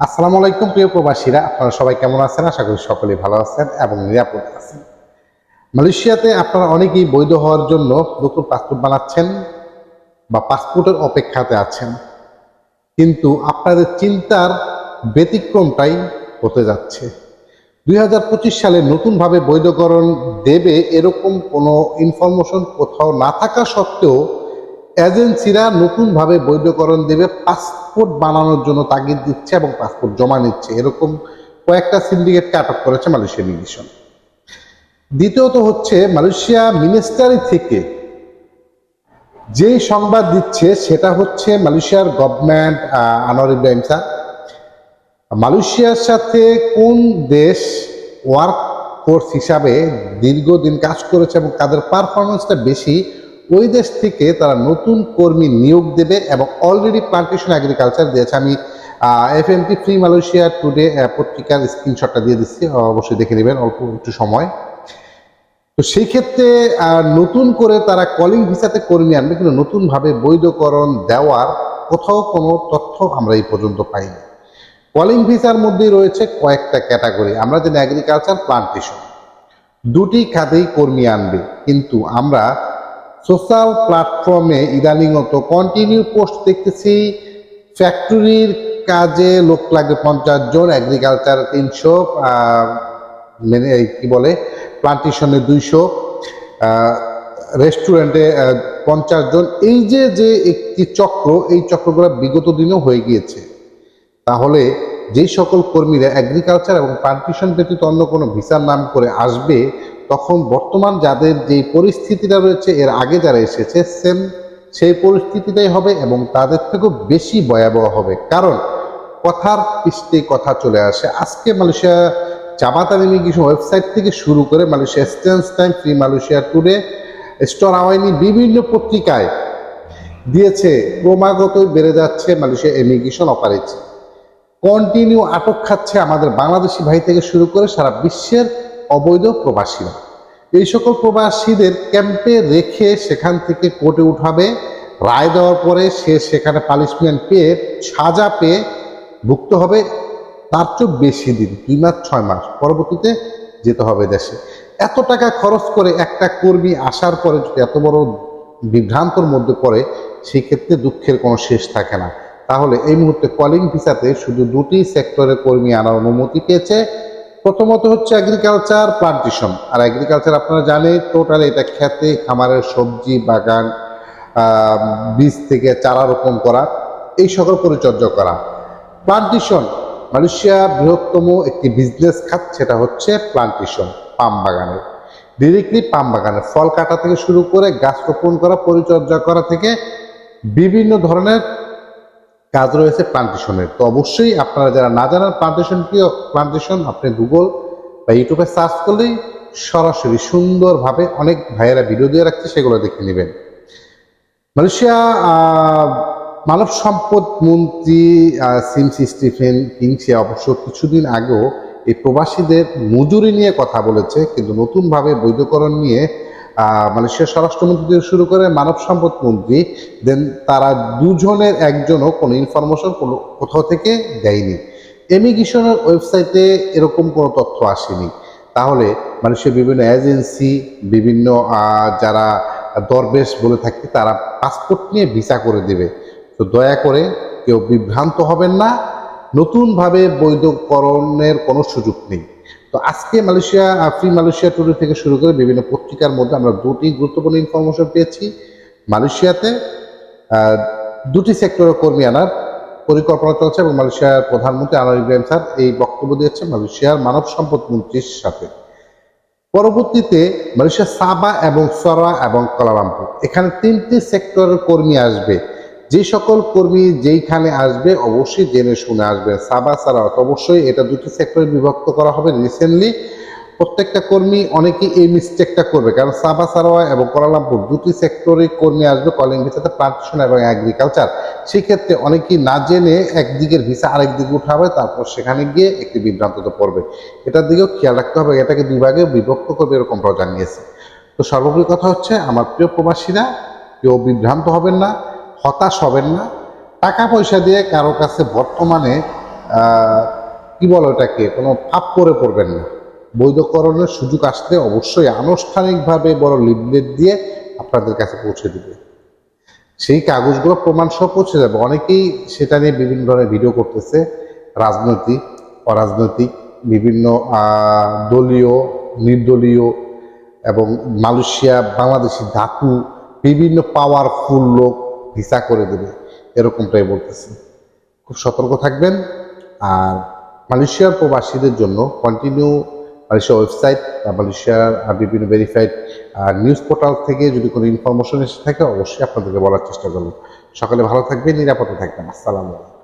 আসসালামু আলাইকুম, প্রিয় প্রবাসীরা। আপনারা সবাই কেমন আছেন? আশা করি সকলেই ভালো আছেন এবং নিরাপদ আছেন। মালয়েশিয়াতে আপনারা অনেকেই বৈধ হওয়ার জন্য নতুন পাসপোর্ট বানাচ্ছেন বা পাসপোর্টের অপেক্ষাতে আছেন। কিন্তু আপনাদের চিন্তার ব্যতিক্রমটাই হতে যাচ্ছে। দুই হাজার পঁচিশ সালে নতুনভাবে বৈধকরণ দেবে এরকম কোনো ইনফরমেশন কোথাও না থাকা সত্ত্বেও এজেন্সিরা নতুনভাবে বৈধকরণ দেবে পাসপোর্ট বানানোর জন্য তাগিদ দিচ্ছে এবং পাসপোর্ট জমা নিচ্ছে। এরকম কয়েকটা সিন্ডিকেটকে আটক করেছে মালয়েশিয়া ইমিগ্রেশন। দ্বিতীয়ত হচ্ছে মালয়েশিয়া মিনিস্টারি থেকে যেই সংবাদ দিচ্ছে সেটা হচ্ছে মালয়েশিয়ার গভর্নমেন্ট আনোয়ার ইব্রাহিম স্যার। মালয়েশিয়ার সাথে কোন দেশ ওয়ার্ক ফোর্স হিসাবে দীর্ঘদিন কাজ করেছে এবং তাদের পারফরমেন্সটা বেশি ওই দেশ থেকে তারা নতুন কর্মী নিয়োগ দেবে এবং অলরেডি প্লান্টেশন এগ্রিকালচার দিয়েছে। আমি F M Free Malaysia Today পত্রিকার স্ক্রিনশটটা দিয়ে দিচ্ছি। অবশ্যই দেখে নেবেন, অল্প একটু সময়। তো সেই ক্ষেত্রে নতুন করে তারা কলিং ভিসাতে কর্মী আনবে, কিন্তু নতুনভাবে বৈধকরণ দেওয়ার কোথাও কোনো তথ্য আমরা এই পর্যন্ত পাইনি। কলিং ভিসার মধ্যেই রয়েছে কয়েকটা ক্যাটাগরি আমরা জানি এগ্রিকালচার প্লান্টেশন দুটি খাতেই কর্মী আনবে, কিন্তু আমরা সোশ্যাল প্ল্যাটফর্মে ইদানিংত কন্টিনিউ পোস্ট দেখতেছি ফ্যাক্টরির কাজে লোক লাগবে পঞ্চাশ জন এগ্রিকালচার তিনশো মেনে কি বলে প্লান্টেশনে দুইশো রেস্টুরেন্টে পঞ্চাশ জন। এই যে যে একটি চক্র, এই চক্রগুলো বিগত দিনেও হয়ে গিয়েছে। তাহলে যেই সকল কর্মীরা এগ্রিকালচার এবং প্লান্টেশন ব্যতীত অন্য কোনো ভিসার নাম করে আসবে তখন বর্তমান যাদের যেই পরিস্থিতিটা রয়েছে, এর আগে যারা এসেছে, সেম সেই পরিস্থিতিটাই হবে এবং তাদের থেকেও বেশি ভয়াবহ হবে। কারণ কথার পৃষ্ঠে কথা চলে আসে। আজকে মালয়েশিয়া, জামাত আল ওয়েবসাইট থেকে শুরু করে মালয়েশিয়া স্ট্যান্স টাইম ফ্রি মালয়েশিয়া টুডে স্টোর আওয়াইনি বিভিন্ন পত্রিকায় দিয়েছে, ক্রমাগতই বেড়ে যাচ্ছে মালয়েশিয়া ইমিগ্রেশন অপারেশন কন্টিনিউ আটক খাচ্ছে আমাদের বাংলাদেশি ভাই থেকে শুরু করে সারা বিশ্বের অবৈধ প্রবাসীরা এই সকল প্রবাসীদের ক্যাম্পে রেখে সেখান থেকে কোর্টে উঠাবে। রায় দেওয়ার পরে সে সেখানে পানিশমেন্ট পেয়ে, সাজা পেয়ে ভুক্ত হবে। তার চেয়েও বেশি দিন, দুই মাস, ছয় মাস পরবর্তীতে যেতে হবে দেশে। এত টাকা খরচ করে একটা কর্মী আসার পরে যদি এত বড় বিভ্রান্তর মধ্যে পড়ে, সেই ক্ষেত্রে দুঃখের কোনো শেষ থাকে না। তাহলে এই মুহূর্তে কলিং ভিসাতে শুধু দুটি সেক্টরের কর্মী আনার অনুমতি পেয়েছে। প্রথমত হচ্ছে এগ্রিকালচার প্লান্টেশন আর এগ্রিকালচার আপনারা জানেন টোটাল এটা খেতে, খামারের সবজি, বাগান বীজ থেকে চারা রোপণ করা, এই সকল পরিচর্যা করা। প্লান্টেশন মালয়েশিয়া বৃহত্তম একটি বিজনেস খাত, সেটা হচ্ছে প্লান্টেশন পাম বাগানের। ডিরেক্টলি পাম বাগানের, ফল কাটা থেকে শুরু করে গাছ রোপণ করা, পরিচর্যা করা থেকে বিভিন্ন ধরনের কাজ রয়েছে প্লান্টেশনের তো অবশ্যই আপনারা যারা না জানেন প্লান্টেশন কি প্লান্টেশন আপনি গুগল বা ইউটিউবে সার্চ করলেই সরাসরি সুন্দরভাবে অনেক ভাইয়েরা ভিডিও দিয়ে রাখছে, সেগুলো দেখে নেবেন। মালয়েশিয়া মানব সম্পদ মন্ত্রী সিমসি স্টিফেন কিংসে অবশ্য কিছুদিন আগেও এই প্রবাসীদের মজুরি নিয়ে কথা বলেছে, কিন্তু নতুনভাবে বৈধকরণ নিয়ে মালয়েশিয়ার স্বরাষ্ট্রমন্ত্রী থেকে শুরু করে মানব সম্পদ মন্ত্রী দেন তারা দুজনের একজনও কোনো ইনফরমেশন কোনো কোথাও থেকে দেয়নি। এমিগ্রেশনের ওয়েবসাইটে এরকম কোনো তথ্য আসেনি। তাহলে মানুষের বিভিন্ন এজেন্সি বিভিন্ন যারা দরবেশ বলে থাকে, তারা পাসপোর্ট নিয়ে ভিসা করে দেবে। তো দয়া করে কেউ বিভ্রান্ত হবেন না। নতুনভাবে বৈধকরণের কোনো সুযোগ নেই। আজকে মালয়েশিয়া ফ্রি মালয়েশিয়া ট্যুর থেকে শুরু করে বিভিন্ন পত্রিকার মধ্যে আমরা দুটি গুরুত্বপূর্ণ ইনফরমেশন পেয়েছি। মালয়েশিয়াতে দুটি সেক্টরের কর্মী আনার পরিকল্পনা চলছে এবং মালয়েশিয়ার প্রধানমন্ত্রী আনোয়ার ইব্রাহিম স্যার এই বক্তব্য দিয়েছে মালয়েশিয়ার মানব সম্পদ মন্ত্রীর সাথে। পরবর্তীতে মালয়েশিয়া সাবা এবং সরা এবং কলালামপুর। এখানে তিনটি সেক্টরের কর্মী আসবে। যে সকল কর্মী যেইখানে আসবে, অবশ্যই জেনে শুনে আসবে। সাবা সারা অবশ্যই এটা দুটি সেক্টরে বিভক্ত করা হবে রিসেন্টলি প্রত্যেকটা কর্মী অনেকে এই মিস্টেকটা করবে, কারণ সাবা সারোয়া এবং কোলালামপুর দুটি সেক্টরে কর্মী আসবে কলিং ভিসাতে প্লান্টেশন এবং এগ্রিকালচার সেক্ষেত্রে অনেকেই না জেনে একদিকের ভিসা আরেক দিকে উঠাবে, তারপর সেখানে গিয়ে একটি বিভ্রান্ততে পড়বে। এটার দিকেও খেয়াল রাখতে হবে, এটাকে দুই ভাগে বিভক্ত করবে এরকমটাও জানিয়েছে তো সর্বোপরি কথা হচ্ছে, আমার প্রিয় প্রবাসীরা, কেউ বিভ্রান্ত হবেন না। হতাশ হবেন না। টাকা পয়সা দিয়ে কারও কাছে বর্তমানে কি বলো এটাকে কোনো ফাপ করে পড়বেন না। বৈধকরণের সুযোগ আসলে অবশ্যই আনুষ্ঠানিকভাবে বড় লিফলেট দিয়ে আপনাদের কাছে পৌঁছে দিবে। সেই কাগজগুলো প্রমাণ সহ পৌঁছে যাবে। অনেকেই সেটা নিয়ে বিভিন্ন ধরনের ভিডিও করতেছে। রাজনৈতিক, অরাজনৈতিক, বিভিন্ন দলীয়, নির্দলীয় এবং মালয়েশিয়া, বাংলাদেশি ধাতু, বিভিন্ন পাওয়ারফুল লোক ভিসা করে দেবে, এরকমটাই বলতেছে। খুব সতর্ক থাকবেন। আর মালয়েশিয়ার প্রবাসীদের জন্য কন্টিনিউ মালয়েশিয়া ওয়েবসাইট বা মালয়েশিয়ার বিভিন্ন ভেরিফাইড নিউজ পোর্টাল থেকে যদি কোনো ইনফরমেশন এসে থাকে, অবশ্যই আপনাদেরকে বলার চেষ্টা করুন সকালে ভালো থাকবেন, নিরাপদে থাকবেন। আসসালামু আলাইকুম।